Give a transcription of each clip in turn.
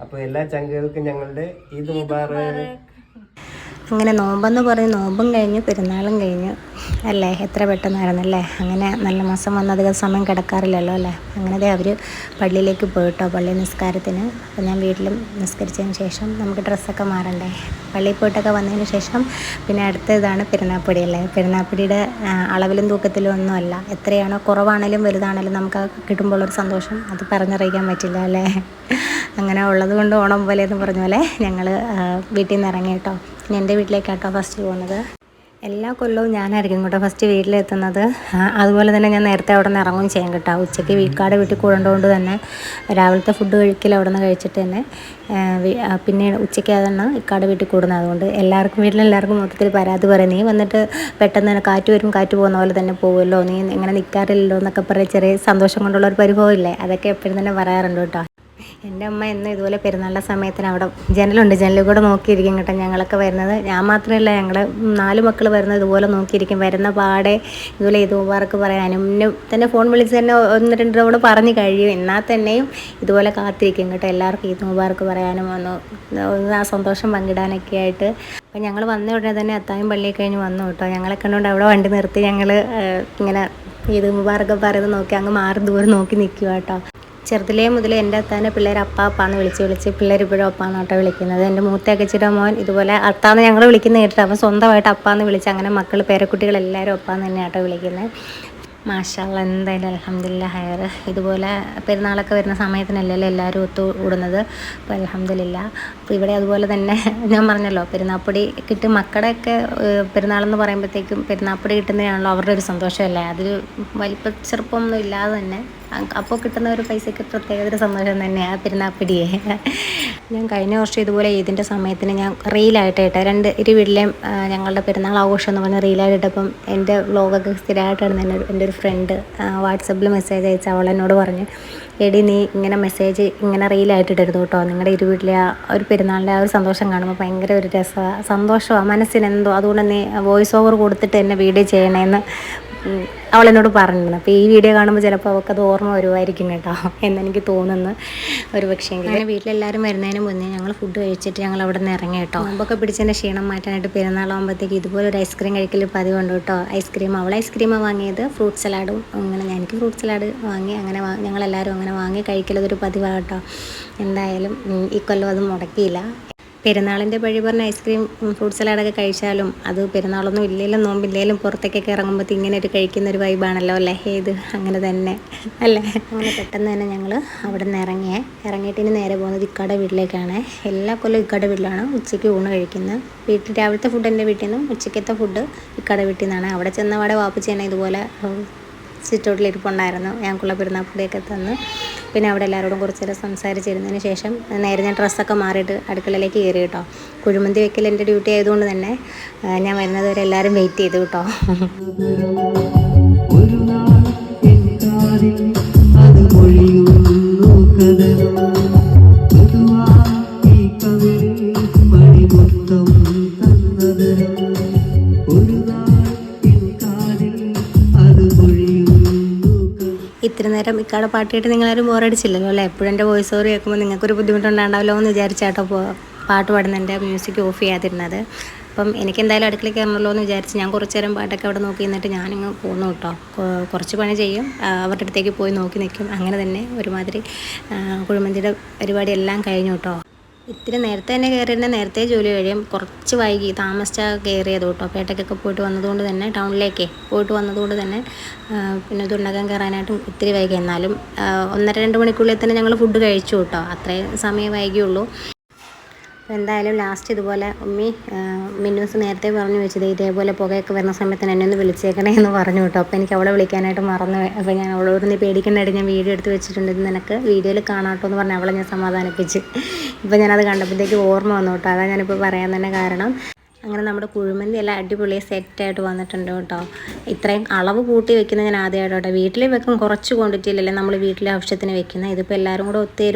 അപ്പോൾ എല്ലാ ചങ്കുകൾക്കും ഞങ്ങളുടെ ഈദ് മുബാറക്. അങ്ങനെ നോമ്പെന്ന് പറയും. നോമ്പും കഴിഞ്ഞു പെരുന്നാളും കഴിഞ്ഞു. അല്ലേ? എത്ര പെട്ടെന്നായിരുന്നല്ലേ? അങ്ങനെ നല്ല മാസം വന്ന അധികം സമയം കിടക്കാറില്ലല്ലോ അല്ലേ? അങ്ങനെ അവർ പള്ളിയിലേക്ക് പോയിട്ടോ പള്ളി നിസ്കാരത്തിന്. അപ്പോൾ ഞാൻ വീട്ടിലും നിസ്കരിച്ചതിന് ശേഷം നമുക്ക് ഡ്രസ്സൊക്കെ മാറണ്ടേ? പള്ളിയിൽ പോയിട്ടൊക്കെ വന്നതിന് ശേഷം പിന്നെ അടുത്ത ഇതാണ് പെരുന്നാപ്പൊടി അല്ലേ പെരുന്നാപ്പൊടിയുടെ അളവിലും തൂക്കത്തിലും ഒന്നുമല്ല എത്രയാണോ കുറവാണേലും വലുതാണേലും നമുക്ക് ഒരു സന്തോഷം. അത് പറഞ്ഞറിയിക്കാൻ പറ്റില്ല അല്ലേ? അങ്ങനെ ഉള്ളത് കൊണ്ട് ഓണം പോലെ എന്ന് പറഞ്ഞ പോലെ ഞങ്ങൾ വീട്ടിൽ നിന്ന് ഇറങ്ങി കേട്ടോ. എന്റെ വീട്ടിലേക്കാട്ടോ ഫസ്റ്റ് പോകുന്നത്. എല്ലാ കൊല്ലവും ഞാനായിരിക്കും കേട്ടോ ഫസ്റ്റ് വീട്ടിലെത്തുന്നത്. അതുപോലെ തന്നെ ഞാൻ നേരത്തെ അവിടെ നിന്ന് ഇറങ്ങുകയും ചെയ്യാൻ കേട്ടോ. ഉച്ചയ്ക്ക് വീക്കാട് വീട്ടിൽ കൂടേണ്ടതുകൊണ്ട് തന്നെ രാവിലത്തെ ഫുഡ് കഴിക്കൽ അവിടെ നിന്ന് കഴിച്ചിട്ട് തന്നെ പിന്നെ ഉച്ചയ്ക്ക് അതാണ് ഇക്കാട് വീട്ടിൽ കൂടുന്നത്. അതുകൊണ്ട് എല്ലാവർക്കും വീട്ടിലെല്ലാവർക്കും മൊത്തത്തിൽ പരാതി പറയും. നീ വന്നിട്ട് പെട്ടെന്ന് തന്നെ കാറ്റ് വരും കാറ്റ് പോകുന്ന പോലെ തന്നെ പോകുമല്ലോ നീ ഇങ്ങനെ നിൽക്കാറില്ലല്ലോ എന്നൊക്കെ പറയാൻ ചെറിയ സന്തോഷം കൊണ്ടുള്ള ഒരു പരിഭവം ഇല്ലേ? അതൊക്കെ എപ്പോഴും തന്നെ പറയാറുണ്ട് കേട്ടോ. എന്റെ അമ്മ എന്നും ഇതുപോലെ പെരുന്നാളിന്റെ സമയത്തിന് അവിടെ ജനലുണ്ട്. ജനലിൽ കൂടെ നോക്കിയിരിക്കും കേട്ടോ ഞങ്ങളൊക്കെ വരുന്നത്. ഞാൻ മാത്രമല്ല ഞങ്ങൾ നാല് മക്കൾ വരുന്നത് ഇതുപോലെ നോക്കിയിരിക്കും. വരുന്ന പാടെ ഇതുപോലെ ഇത് മുബാറക്ക് പറയാനും തന്നെ ഫോൺ വിളിച്ച് തന്നെ ഒന്ന് രണ്ട് തവണ പറഞ്ഞു കഴിയും. എന്നാൽ തന്നെയും ഇതുപോലെ കാത്തിരിക്കും കേട്ടോ. എല്ലാവർക്കും ഈദ് മുബാറക്ക് പറയാനും ഒന്ന് ഒന്ന് ആ സന്തോഷം പങ്കിടാനൊക്കെ ആയിട്ട്. അപ്പം ഞങ്ങൾ വന്ന ഉടനെ തന്നെ അത്തായും പള്ളിയിൽ കഴിഞ്ഞ് വന്നു കേട്ടോ. ഞങ്ങളെ കണ്ടുകൊണ്ട് അവിടെ വണ്ടി നിർത്തി ഞങ്ങൾ ഇങ്ങനെ ഈദ് മുബാറൊക്കെ പറയുന്നത് നോക്കി അങ്ങ് മാറി ദൂരം നോക്കി നിൽക്കുക കേട്ടോ. ചെറുതിലേ മുതൽ എന്റെ അത്താനെ പിള്ളേർ അപ്പാപ്പാന്ന് വിളിച്ച് വിളിച്ച് പിള്ളേർ ഇപ്പോഴും അപ്പാന്ന് കേട്ടോ വിളിക്കുന്നത്. എന്റെ മൂത്ത മൂത്തക്കച്ചിയുടെ മോൻ ഇതുപോലെ അത്താന്ന് ഞങ്ങൾ വിളിക്കുന്ന കേട്ടിട്ട് അപ്പം സ്വന്തമായിട്ട് അപ്പാന്ന് വിളിച്ച് അങ്ങനെ മക്കൾ പേരക്കുട്ടികളെല്ലാവരും അപ്പാന്ന് തന്നെ കേട്ടോ വിളിക്കുന്നത് മാഷാള്ള എന്തായാലും അലഹമില്ല ഹയർ ഇതുപോലെ പെരുന്നാളൊക്കെ വരുന്ന സമയത്തിനല്ലല്ലോ എല്ലാവരും ഒത്തു കൂടുന്നത്? അപ്പോൾ അലഹമില്ല അപ്പോൾ ഇവിടെ അതുപോലെ തന്നെ ഞാൻ പറഞ്ഞല്ലോ പെരുന്നാപ്പൊടി കിട്ടും. മക്കളുടെയൊക്കെ പെരുന്നാളെന്ന് പറയുമ്പോഴത്തേക്കും പെരുന്നാപ്പൊടി കിട്ടുന്നതാണല്ലോ അവരുടെ ഒരു സന്തോഷമല്ലേ? അതിൽ വലിപ്പ ചെറുപ്പമൊന്നും ഇല്ലാതെ തന്നെ അപ്പോൾ കിട്ടുന്ന ഒരു പൈസയ്ക്ക് പ്രത്യേക ഒരു സന്തോഷം തന്നെയാണ് പെരുന്നാപ്പിടിയെ. ഞാൻ കഴിഞ്ഞ വർഷം ഇതുപോലെ ഇതിന്റെ സമയത്തിന് ഞാൻ റീലായിട്ട് ഇട്ട രണ്ട് ഇരു വീട്ടിലെയും ഞങ്ങളുടെ പെരുന്നാൾ ആഘോഷം എന്ന് പറഞ്ഞ റീലായിട്ട് ഇട്ടപ്പം എന്റെ വ്ളോഗൊക്കെ സ്ഥിരമായിട്ടാണ് എന്റെ എന്റെ ഒരു ഫ്രണ്ട് വാട്സപ്പിൽ മെസ്സേജ് അയച്ച അവൾ എന്നോട് പറഞ്ഞു എടി നീ ഇങ്ങനെ മെസ്സേജ് ഇങ്ങനെ റീലായിട്ട് ഇടരുത് കേട്ടോ. നിങ്ങളുടെ ഇരു വീട്ടിലെ ആ ഒരു പെരുന്നാളിന്റെ ആ ഒരു സന്തോഷം കാണുമ്പോൾ ഭയങ്കര ഒരു രസമാണ് സന്തോഷമാണ് മനസ്സിന് എന്തോ അതുകൊണ്ട് നീ വോയിസ് ഓവർ കൊടുത്തിട്ട് എന്നെ വീഡിയോ ചെയ്യണമെന്ന് അവളെന്നോട് പറഞ്ഞിരുന്നു. അപ്പോൾ ഈ വീഡിയോ കാണുമ്പോൾ ചിലപ്പോൾ അവൾക്കത് ഓർമ്മ വരുമായിരിക്കും കേട്ടോ എന്നെനിക്ക് തോന്നുന്നു. ഒരു പക്ഷേ അങ്ങനെ വീട്ടിലെല്ലാവരും വരുന്നതിന് മുന്നേ ഞങ്ങൾ ഫുഡ് കഴിച്ചിട്ട് ഞങ്ങൾ അവിടെ നിന്ന് ഇറങ്ങി കേട്ടോ. മുമ്പൊക്കെ പിടിച്ചതിന്റെ ക്ഷീണം മാറ്റാനായിട്ട് പെരുന്നാളാകുമ്പോഴത്തേക്ക് ഇതുപോലെ ഒരു ഐസ്ക്രീം കഴിക്കൽ പതിവുണ്ട് കേട്ടോ. ഐസ്ക്രീം അവൾ ഐസ്ക്രീമാണ് വാങ്ങിയത്. ഫ്രൂട്ട് സലാഡും അങ്ങനെ എനിക്ക് ഫ്രൂട്ട് സലാഡ് വാങ്ങി അങ്ങനെ ഞങ്ങളെല്ലാവരും അങ്ങനെ വാങ്ങി കഴിക്കലതൊരു പതിവാണ് കേട്ടോ. എന്തായാലും ഈ കൊല്ലം അത് മുടക്കിയില്ല. പെരുന്നാളിന്റെ വഴി പറഞ്ഞ ഐസ്ക്രീം ഫ്രൂട്ട് സലാഡൊക്കെ കഴിച്ചാലും അത് പെരുന്നാളൊന്നും ഇല്ലെങ്കിലും നോമ്പില്ലെങ്കിലും പുറത്തേക്കൊക്കെ ഇറങ്ങുമ്പോൾ ഇങ്ങനെ ഒരു കഴിക്കുന്ന ഒരു വൈബാണല്ലോ അല്ലേ? ഏത്? അങ്ങനെ തന്നെ. അല്ലേ? അങ്ങനെ പെട്ടെന്ന് തന്നെ ഞങ്ങൾ അവിടെ നിന്ന് ഇറങ്ങിയേ. ഇറങ്ങിയിട്ട് ഇനി നേരെ പോകുന്നത് ഇക്കാടെ വീട്ടിലേക്കാണ്. എല്ലാ കൊല്ലം ഇക്കാടെ വീട്ടിലാണ് ഉച്ചയ്ക്ക് ഊണ് കഴിക്കുന്നത്. വീട്ടിൽ രാവിലത്തെ ഫുഡ് എന്റെ വീട്ടിൽ നിന്നും ഉച്ചയ്ക്കത്തെ ഫുഡ് ഇക്കാടെ വീട്ടിൽ നിന്നാണ്. അവിടെ ചെന്നപാടെ വാപ്പ് ചെയ്യണേ ഇതുപോലെ സിറ്റൗട്ടിൽ ഇരിപ്പുണ്ടായിരുന്നു. ഞങ്ങൾക്കുള്ള പെരുന്നാപ്പൊടിയൊക്കെ തന്ന്. പിന്നെ അവിടെ എല്ലാവരോടും കുറച്ച് നേരം സംസാരിച്ചിരുന്നതിന് ശേഷം നേരെ ഞാൻ ഡ്രസ്സൊക്കെ മാറിയിട്ട് അടുക്കളയിലേക്ക് കയറി കേട്ടോ. കുഴിമന്തി വെക്കൽ എന്റെ ഡ്യൂട്ടി ആയതുകൊണ്ട് തന്നെ ഞാൻ വരുന്നത് വരെ എല്ലാവരും വെയിറ്റ് ചെയ്തു കേട്ടോ. ഇത്തിരി നേരം ഇക്കാടെ പാട്ട് കേട്ട് നിങ്ങളാരും ബോറടിച്ചില്ലല്ലോ അല്ലേ? എപ്പോഴും എന്റെ വോയിസ് ഓവർ കേൾക്കുമ്പോൾ നിങ്ങൾക്കൊരു ബുദ്ധിമുട്ടുണ്ടാണ്ടാവല്ലോ എന്ന് വിചാരിച്ചാട്ടോ പാട്ട് പാടുന്നതിന്റെ മ്യൂസിക് ഓഫ് ചെയ്യാതിരുന്നത്. അപ്പം എനിക്ക് എന്തായാലും അടുക്കളയിൽ കയറണമല്ലോ എന്ന് വിചാരിച്ച് ഞാൻ കുറച്ച് നേരം പാട്ടൊക്കെ അവിടെ നോക്കി നിന്നിട്ട് ഞാനിങ്ങ് പോന്നു കേട്ടോ. കുറച്ച് പണി ചെയ്യും. അവരുടെ അടുത്തേക്ക് പോയി നോക്കി നിൽക്കും. അങ്ങനെ തന്നെ ഒരുമാതിരി കുഴിമന്തിയുടെ പരിപാടി എല്ലാം കഴിഞ്ഞു കേട്ടോ. ഇത്തിരി നേരത്തെ തന്നെ കയറിയിരുന്ന നേരത്തെ ജോലി കഴിയും. കുറച്ച് വൈകി താമസിച്ചാൽ കയറിയത് കേട്ടോ. പേട്ടയ്ക്കൊക്കെ പോയിട്ട് വന്നതുകൊണ്ട് തന്നെ ടൗണിലേക്ക് പോയിട്ട് വന്നതുകൊണ്ട് തന്നെ പിന്നെ തുണ്ടകം കയറാനായിട്ടും ഇത്തിരി വൈകി. എന്നാലും ഒന്നര രണ്ട് മണിക്കുള്ളിൽ തന്നെ ഞങ്ങൾ ഫുഡ് കഴിച്ചു കേട്ടോ. അത്രയും സമയം വൈകിയുള്ളൂ. അപ്പോൾ എന്തായാലും ലാസ്റ്റ് ഇതുപോലെ ഉമ്മി മിന്നൂസ് നേരത്തെ പറഞ്ഞു വെച്ചത് ഇതേപോലെ പുകയൊക്കെ വരുന്ന സമയത്ത് എന്നെ ഒന്ന് വിളിച്ചേക്കണേ എന്ന് പറഞ്ഞു കേട്ടോ. അപ്പോൾ എനിക്ക് അവളെ വിളിക്കാനായിട്ട് മറന്നു. അപ്പോൾ ഞാൻ അവളോട് നീ പേടിക്കണ്ടായിട്ട് ഞാൻ വീഡിയോ എടുത്ത് വെച്ചിട്ടുണ്ട്. ഇത് നിനക്ക് വീഡിയോയിൽ കാണാട്ടോ എന്ന് പറഞ്ഞ് അവളെ ഞാൻ സമാധാനിപ്പിച്ച്. ഇപ്പോൾ ഞാനത് കണ്ടപ്പോഴത്തേക്ക് ഓർമ്മ വന്നു കേട്ടോ. അതാണ് ഞാനിപ്പോൾ പറയാൻ തന്നെ കാരണം. അങ്ങനെ നമ്മുടെ കുഴിമന്തി എല്ലാം അടിപൊളി സെറ്റായിട്ട് വന്നിട്ടുണ്ട് കേട്ടോ. ഇത്രയും അളവ് കൂട്ടി വെക്കുന്നത് ഞാൻ ആദ്യമായിട്ട് കേട്ടോ. വീട്ടിൽ വെക്കും കുറച്ച് ക്വാണ്ടിറ്റിയിലല്ലേ നമ്മൾ വീട്ടിലെ ആവശ്യത്തിന് വെക്കുന്നത് ഇതിപ്പോൾ എല്ലാവരും കൂടെ ഒത്തു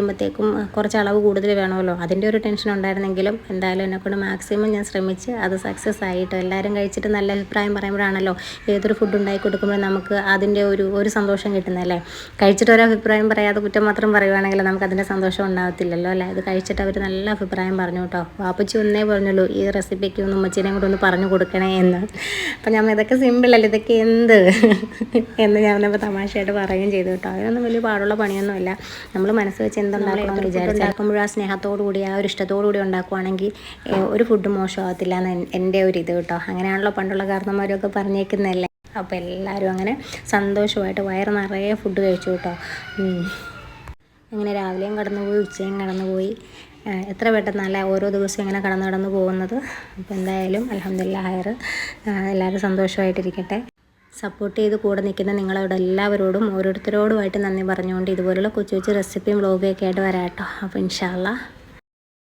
കുറച്ച് അളവ് കൂടുതൽ വേണമല്ലോ. അതിന്റെ ഒരു ടെൻഷൻ ഉണ്ടായിരുന്നെങ്കിലും എന്തായാലും എന്നെക്കൊണ്ട് മാക്സിമം ഞാൻ ശ്രമിച്ച് അത് സക്സസ് ആയിട്ടോ. എല്ലാവരും കഴിച്ചിട്ട് നല്ല അഭിപ്രായം പറയുമ്പോഴാണല്ലോ ഏതൊരു ഫുഡ് ഉണ്ടാക്കി കൊടുക്കുമ്പോഴും നമുക്ക് അതിന്റെ ഒരു ഒരു സന്തോഷം കിട്ടുന്നതല്ലേ കഴിച്ചിട്ട് ഒരു അഭിപ്രായം പറയാതെ കുറ്റം മാത്രം പറയുവാണെങ്കിൽ നമുക്ക് അതിന്റെ സന്തോഷം ഉണ്ടാകത്തില്ലല്ലോ അല്ലേ? ഇത് കഴിച്ചിട്ട് അവർ നല്ല അഭിപ്രായം പറഞ്ഞു കേട്ടോ. വാപ്പച്ചി ഒന്നേ പറഞ്ഞുള്ളൂ ഈ റെസിപ്പിക്ക് ഒന്ന് ഉമ്മച്ചീനെ കൂടെ ഒന്ന് പറഞ്ഞു കൊടുക്കണേ എന്ന്. അപ്പം ഞാൻ ഇതൊക്കെ സിമ്പിളല്ലേ ഇതൊക്കെ എന്ത്? എന്ന് ഞാൻ അപ്പോൾ തമാശയായിട്ട് പറയുകയും ചെയ്തു കേട്ടോ. അതിനൊന്നും വലിയ പാടുള്ള പണിയൊന്നുമില്ല. നമ്മൾ മനസ്സ് വെച്ച് എന്തുണ്ടാക്കണമെന്ന് വിചാരിച്ചാക്കുമ്പോഴും ആ സ്നേഹത്തോടു കൂടി ആ ഒരു ഇഷ്ടത്തോടു കൂടി ഉണ്ടാക്കുവാണെങ്കിൽ ഒരു ഫുഡ് മോശമാകത്തില്ല എന്ന് എൻ- എന്റെ ഒരു ഇത് കേട്ടോ. അങ്ങനെയാണല്ലോ പണ്ടുള്ള കാരണന്മാരൊക്കെ പറഞ്ഞേക്കുന്നതല്ലേ. അപ്പോൾ എല്ലാവരും അങ്ങനെ സന്തോഷമായിട്ട് വയറ് നിറയെ ഫുഡ് കഴിച്ചു കേട്ടോ. അങ്ങനെ രാവിലെയും കടന്നുപോയി ഉച്ചയും കടന്നുപോയി. എത്ര പെട്ടെന്നല്ല ഓരോ ദിവസവും ഇങ്ങനെ കടന്നു കടന്നു പോകുന്നത്? അപ്പോൾ എന്തായാലും അലഹമില്ല ഹയർ എല്ലാവരും സന്തോഷമായിട്ടിരിക്കട്ടെ. സപ്പോർട്ട് ചെയ്ത് കൂടെ നിൽക്കുന്ന നിങ്ങളോട് എല്ലാവരോടും ഓരോരുത്തരോടുമായിട്ട് നന്ദി പറഞ്ഞുകൊണ്ട് ഇതുപോലുള്ള കൊച്ചു കൊച്ചു റെസിപ്പിയും വ്ളോഗൊക്കെ ആയിട്ട് വരാം കേട്ടോ. അപ്പോൾ ഇൻഷാല്ല